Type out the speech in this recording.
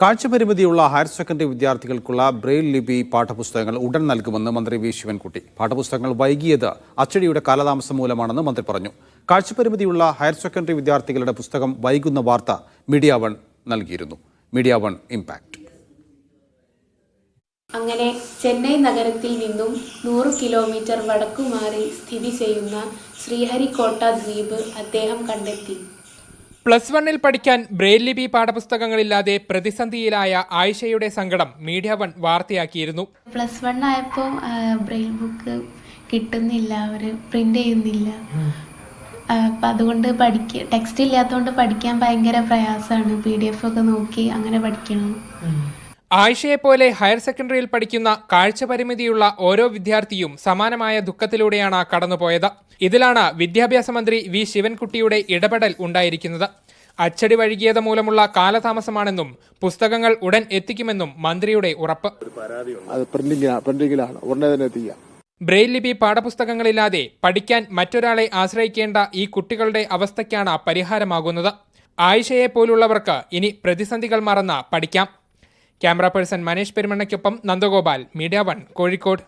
കാഴ്ചപരിമിതിയുള്ള higher secondary വിദ്യാർത്ഥികൾക്കുള്ള Braille ലിപി പാഠപുസ്തകങ്ങൾ ഉടൻ നൽകുമെന്ന് മന്ത്രി വി ശിവൻകുട്ടി. പാഠപുസ്തകങ്ങൾ വൈകിയത് അച്ചടിയുടെ കാലതാമസം മൂലമാണെന്ന് മന്ത്രി പറഞ്ഞു. കാഴ്ചപരിമിതിയുള്ള ഹയർ സെക്കൻഡറി വിദ്യാർത്ഥികളുടെ പുസ്തകം വൈകുന്ന വാർത്ത മീഡിയ വൺ നൽകിയിരുന്നു. Media one impact. അങ്ങനെ ചെന്നൈ നഗരത്തിൽ നിന്നും നൂറ് കിലോമീറ്റർ വടക്കുമാറി സ്ഥിതി ചെയ്യുന്ന ശ്രീഹരിക്കോട്ട ദ്വീപ് അദ്ദേഹം കണ്ടെത്തി. പ്ലസ് വണ്ണിൽ പഠിക്കാൻ ബ്രെയിൽ ലിപി പാഠപുസ്തകങ്ങളില്ലാതെ പ്രതിസന്ധിയിലായ ആയിഷയുടെ സങ്കടം മീഡിയ വൺ വാർത്തയാക്കിയിരുന്നു. പ്ലസ് വൺ ആയപ്പോൾ ബ്രെയിൽ ബുക്ക് കിട്ടുന്നില്ല അവർ പ്രിന്റ് ചെയ്യുന്നില്ല. അപ്പം അതുകൊണ്ട് പഠിക്ക ടെക്സ്റ്റ് ഇല്ലാത്തതുകൊണ്ട് പഠിക്കാൻ ഭയങ്കര പ്രയാസമാണ്. പി ഡി എഫ് ഒക്കെ നോക്കി അങ്ങനെ പഠിക്കണം. ആയിഷയെ പോലെ ഹയർ സെക്കൻഡറിയിൽ പഠിക്കുന്ന കാഴ്ചപരിമിതിയുള്ള ഓരോ വിദ്യാർത്ഥിയും സമാനമായ ദുഃഖത്തിലൂടെയാണ് കടന്നുപോയത്. ഇതിലാണ് വിദ്യാഭ്യാസ മന്ത്രി വി ശിവൻകുട്ടിയുടെ ഇടപെടൽ ഉണ്ടായിരിക്കുന്നത്. അച്ചടി വഴുകിയത് മൂലമുള്ള കാലതാമസമാണെന്നും പുസ്തകങ്ങൾ ഉടൻ എത്തിക്കുമെന്നും മന്ത്രിയുടെ ഉറപ്പ്. ബ്രെയിൽ ലിപി പാഠപുസ്തകങ്ങളില്ലാതെ പഠിക്കാൻ മറ്റൊരാളെ ആശ്രയിക്കേണ്ട ഈ കുട്ടികളുടെ അവസ്ഥയ്ക്കാണ് പരിഹാരമാകുന്നത്. ആയിഷയെ പോലുള്ളവർക്ക് ഇനി പ്രതിസന്ധികൾ മറന്ന പഠിക്കാം. ക്യാമറ പേഴ്സൺ മനേഷ് പെരുമണ്ണയ്ക്കൊപ്പം നന്ദഗോപാൽ മീഡിയ വൺ കോഴിക്കോട്